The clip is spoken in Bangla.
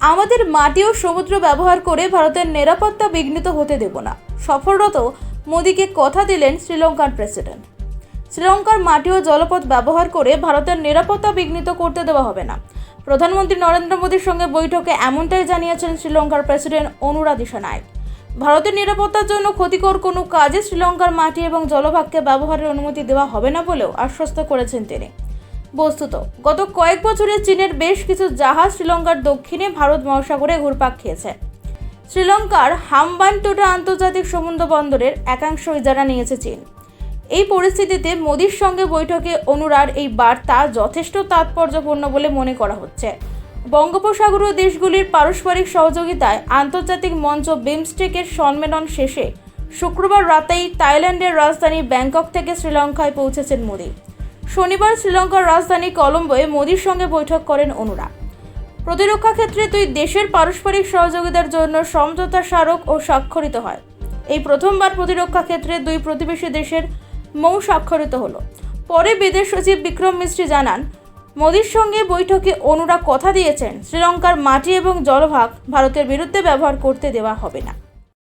আমাদের মাটি ও সমুদ্র ব্যবহার করে ভারতের নিরাপত্তা বিঘ্নিত হতে দেব না। সফররত মোদীকে কথা দিলেন শ্রীলঙ্কার প্রেসিডেন্ট। শ্রীলঙ্কার মাটি ও জলপথ ব্যবহার করে ভারতের নিরাপত্তা বিঘ্নিত করতে দেওয়া হবে না। প্রধানমন্ত্রী নরেন্দ্র মোদীর সঙ্গে বৈঠকে এমনটাই জানিয়েছেন শ্রীলঙ্কার প্রেসিডেন্ট অনুরা দিশানায় ভারতের নিরাপত্তার জন্য ক্ষতিকর কোনো কাজে শ্রীলঙ্কার মাটি এবং জলভাগকে ব্যবহারের অনুমতি দেওয়া হবে না বলেও আশ্বস্ত করেছেন তিনি। বস্তুত। গত কয়েক বছরে চীনের বেশ কিছু জাহাজ শ্রীলঙ্কার দক্ষিণে ভারত মহাসাগরে ঘুরপাক খেয়েছে। শ্রীলঙ্কার হামবানটোটা আন্তর্জাতিক সমুদ্র বন্দরের একাংশ ইজারা নিয়েছে চীন। এই পরিস্থিতিতে মোদির সঙ্গে বৈঠকে অনুরার এই বার্তা যথেষ্ট তাৎপর্যপূর্ণ বলে মনে করা হচ্ছে। বঙ্গোপসাগরীয় দেশগুলির পারস্পরিক সহযোগিতায় আন্তর্জাতিক মঞ্চ বিমস্টেকের সম্মেলন শেষে শুক্রবার রাতেই থাইল্যান্ডের রাজধানী ব্যাংকক থেকে শ্রীলঙ্কায় পৌঁছেছেন মোদি। শনিবার শ্রীলঙ্কার রাজধানী কলম্বোয় মোদির সঙ্গে বৈঠক করেন অনুরা প্রতিরক্ষা ক্ষেত্রে দুই দেশের পারস্পরিক সহযোগিতার জন্য সমঝোতা স্মারক ও স্বাক্ষরিত হয়। এই প্রথমবার প্রতিরক্ষা ক্ষেত্রে দুই প্রতিবেশী দেশের মৌ স্বাক্ষরিত হলো। পরে বিদেশ সচিব বিক্রম মিস্ত্রি জানান, মোদির সঙ্গে বৈঠকে অনুরা কথা দিয়েছেন, শ্রীলঙ্কার মাটি এবং জলভাগ ভারতের বিরুদ্ধে ব্যবহার করতে দেওয়া হবে না।